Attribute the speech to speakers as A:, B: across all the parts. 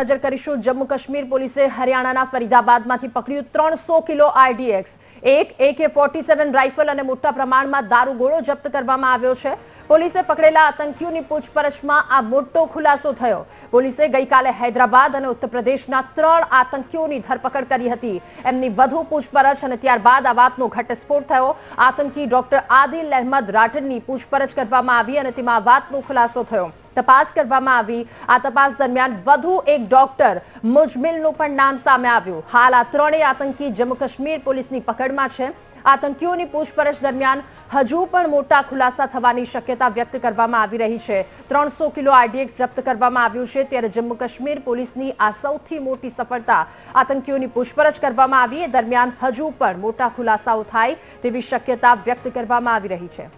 A: નજર કરીશું. જમ્મુ કાશ્મીર પોલીસે હરિયાણાના ફરીદાબાદમાંથી પકડ્યું ત્રણસો કિલો આરડીએક્સ. એક એકે ફોર્ટી રાઇફલ અને મોટા પ્રમાણમાં દારૂગોળો જપ્ત કરવામાં આવ્યો છે. પોલીસે પકડેલા આતંકીઓની પૂછપરછમાં આ મોટો ખુલાસો થયો. પોલીસે ગઈકાલે હૈદરાબાદ અને ઉત્તર પ્રદેશના ત્રણ આતંકીઓની ધરપકડ કરી હતી. એમની વધુ પૂછપરછ અને ત્યારબાદ આ વાતનો ઘટસ્ફોટ થયો. આતંકી ડોક્ટર આદિલ અહેમદ રાઠનની પૂછપરછ કરવામાં આવી અને તેમાં વાતનો ખુલાસો થયો. તપાસ કરવામાં આવી. આ તપાસ દરમિયાન વધુ એક ડોક્ટર મુજમિલનું પણ નામ સામે આવ્યું. હાલ આ ત્રણેય આતંકી જમ્મુ કાશ્મીર પોલીસની પકડમાં છે. આતંકીઓની પૂછપરછ દરમિયાન હજુ પણ મોટા ખુલાસા થવાની શક્યતા વ્યક્ત કરવામાં આવી રહી છે. ત્રણસો કિલો આરડીએક્સ જપ્ત કરવામાં આવ્યું છે. ત્યારે જમ્મુ કાશ્મીર પોલીસની આ સૌથી મોટી સફળતા આતંકીઓની પૂછપરછ કરવામાં આવી. એ દરમિયાન હજુ પણ મોટા ખુલાસાઓ થાય તેવી શક્યતા વ્યક્ત કરવામાં આવી રહી છે.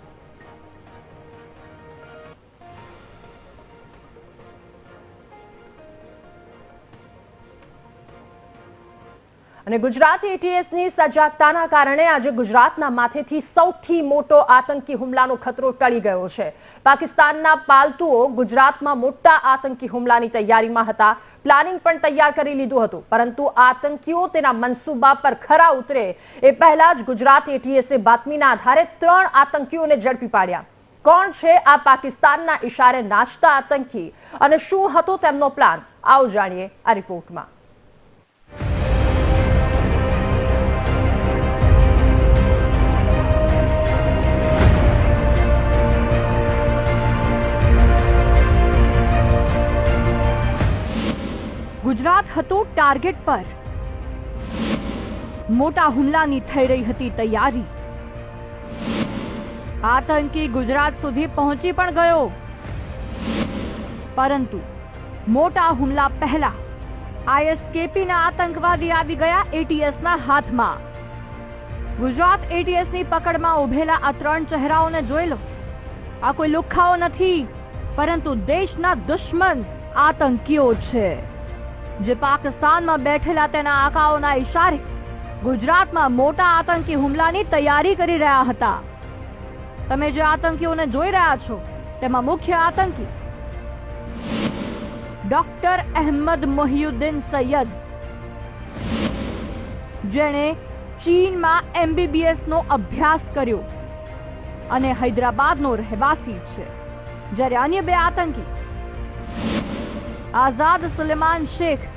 A: અને ગુજરાત એટીએસની સજાગતાના કારણે આજે ગુજરાતના માથેથી સૌથી મોટો આતંકી હુમલાનો ખતરો ટળી ગયો છે. પાકિસ્તાનના પાલતુઓ ગુજરાતમાં મોટા આતંકી હુમલાની તૈયારીમાં હતા. પ્લાનિંગ પણ તૈયાર કરી લીધું હતું, પરંતુ આતંકીઓ તેના મનસૂબા પર ખરા ઉતરે એ પહેલા જ ગુજરાત એટીએસે બાતમીના આધારે ત્રણ આતંકીઓને ઝડપી પાડ્યા. કોણ છે આ પાકિસ્તાનના ઇશારે નાચતા આતંકી અને શું હતો તેમનો પ્લાન? આવો જાણીએ આ રિપોર્ટમાં. ગુજરાત હતું ટાર્ગેટ પર. મોટા હુમલાની થઈ રહી હતી તૈયારી. આતંકી ગુજરાત સુધી પહોંચી પણ ગયો. પરંતુ મોટા હુમલા પહેલા આઈએસકેપીના આતંકવાદી આવી ગયા એટીએસના હાથમાં. ગુજરાત એટીએસની પકડમાં ઉભેલા આ ત્રણ ચહેરાઓને જોઈ લો. આ કોઈ લુખાઓ નથી, પરંતુ દેશના દુશ્મન આતંકીઓ છે. જે પાકિસ્તાનમાં બેઠેલા તેના આકાઓના ઇશારે ગુજરાતમાં મોટા આતંકી હુમલાની તૈયારી કરી રહ્યા હતા. તમે જે આતંકીઓને જોઈ રહ્યા છો, તેમાં મુખ્ય આતંકી ડોક્ટર અહેમદ મોહિયુદ્દીન સૈયદ. જેણે ચીનમાં એમબીબીએસ નો અભ્યાસ કર્યો અને હૈદરાબાદનો રહેવાસી છે. જ્યારે અન્ય બે આતંકી આઝાદ સુલેમાન શેખ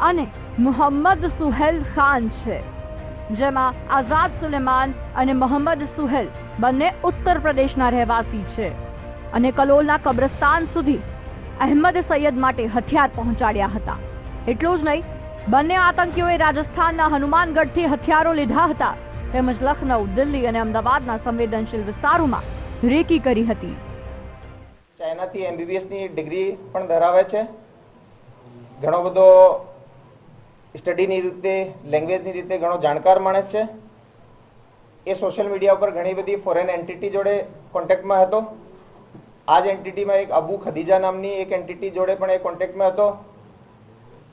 A: અને મોહમ્મદ સુહેલ ખાન છે, જેમાં આઝાદ સુલેમાન અને મોહમ્મદ સુહેલ બંને ઉત્તર પ્રદેશના રહેવાસી છે અને કલોલના કબ્રસ્તાન સુધી અહેમદ સૈયદ માટે હથિયાર પહોંચાડ્યા હતા. એટલું જ નહીં, બંને આતંકીઓએ રાજસ્થાનના હનુમાનગઢથી હથિયારો લીધા હતા તેમજ લખનઉ, દિલ્હી અને અમદાવાદના સંવેદનશીલ વિસ્તારોમાં રેકી કરી હતી.
B: ચાઇનાથી એમબીબીએસની ડિગ્રી પણ ધરાવે છે. ઘણો બધો સ્ટડીની રીતે, લેંગ્વેજની રીતે ઘણો જાણકાર માણસ છે. એ સોશિયલ મીડિયા ઉપર ઘણી બધી ફોરેન એન્ટિટી જોડે કોન્ટેક્ટમાં હતો. આ જ એન્ટિટીમાં એક અબુ ખદીજા નામની એક એન્ટિટી જોડે પણ એ કોન્ટેક્ટમાં હતો.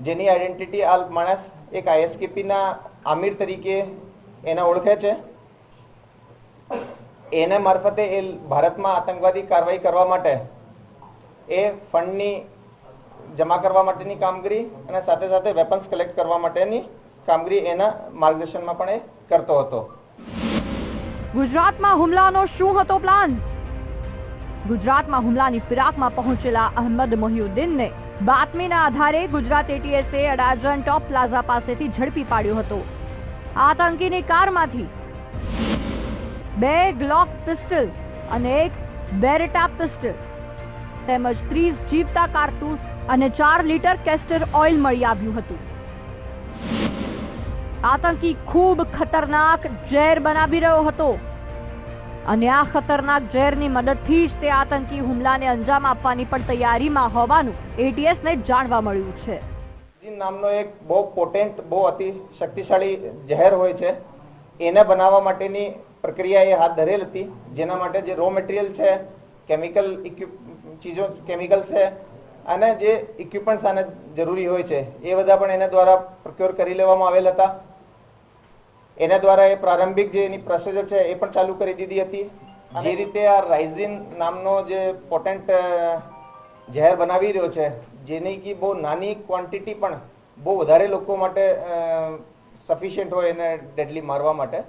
B: જેની આઈડેન્ટિટી આ માણસ એક આઈએસકેપીના આમિર તરીકે એને ઓળખે છે. એના મારફતે એ ભારતમાં આતંકવાદી કારવાઈ કરવા માટે એ ફંડની જમા કરવા માટેની કામગીરી અને સાથે સાથે વેપન્સ કલેક્ટ કરવા માટેની કામગીરી એના માર્ગદર્શનમાં પણ એ કરતો હતો.
A: ગુજરાતમાં હુમલાનો શું હતો પ્લાન ગુજરાતમાં હુમલાની ફિરાકમાં પહોંચેલા અહમદ મોહિઉદ્દીનને બાતમીના આધારે ગુજરાત એટીએસએ અડાજણ ટોપ પ્લાઝા પાસેથી ઝડપી પાડ્યો હતો. આતંકીની કારમાંથી બે ગ્લોક પિસ્ટલ અને એક બેરેટા પિસ્ટલ તેમજ ત્રીસ જીવતા કારતૂસ અને ચાર લીટર કેસ્ટર ઓઇલ મળી આવ્યું હતું. આતંકી ખૂબ ખતરનાક ઝેર બનાવી રહ્યો હતો. અને આ ખતરનાક ઝેરની મદદથી જ તે આતંકી હુમલાને અંજામ આપવાની પણ તૈયારીમાં હોવાનું એટીએસને જાણવા મળ્યું છે.
B: નામનો એક બહુ પોટેન્ટ બહુ અતિ શક્તિશાળી ઝેર હોય છે. એને બનાવવા માટેની પ્રક્રિયા એ હાથ ધરેલ હતી. જેના માટે જે રો મટીરિયલ છે કેમિકલ ચીજો કેમિકલ છે અને જે ઇક્વિપમેન્ટ્સ આને જરૂરી હોય છે એ બધા પણ એના દ્વારા પ્રોક્યોર કરી લેવામાં આવેલ હતા. એના દ્વારા એ પ્રારંભિક જે એની પ્રોસેસર છે એ પણ ચાલુ કરી દીધી હતી. જે રીતે આ રાઇઝિન નામનો જે પોટેન્ટ ઝેર બનાવી રહ્યો છે જેની કે બહુ નાની ક્વોન્ટિટી પણ બહુ વધારે લોકો માટે સફિશિયન્ટ હોય એને ડેડલી મારવા માટે.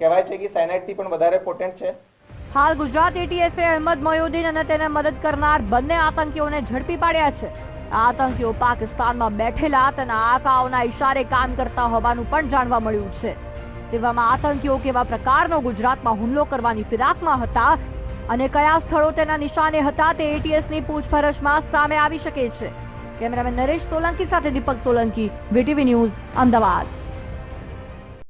B: કહેવાય છે કે સાયનાઇડથી પણ વધારે પોટેન્ટ છે.
A: હાલ ગુજરાત એટીએસે અહેમદ મયુદ્દીન અને તેને મદદ કરનાર બંને આતંકીઓને ઝડપી પાડ્યા છે. આતંકીઓ પાકિસ્તાનમાં બેઠેલા તેના આકાઓના ઇશારે કામ કરતા હોવાનું પણ જાણવા મળ્યું છે. તેવામાં આતંકીઓ કેવા પ્રકારનો ગુજરાતમાં હુમલો કરવાની ફિરાકમાં હતા અને કયા સ્થળો તેના નિશાને હતા તે એટીએસની પૂછપરછમાં સામે આવી શકે છે. કેમેરામેન નરેશ સોલંકી સાથે દીપક સોલંકી વીટીવી ન્યૂઝ અમદાવાદ.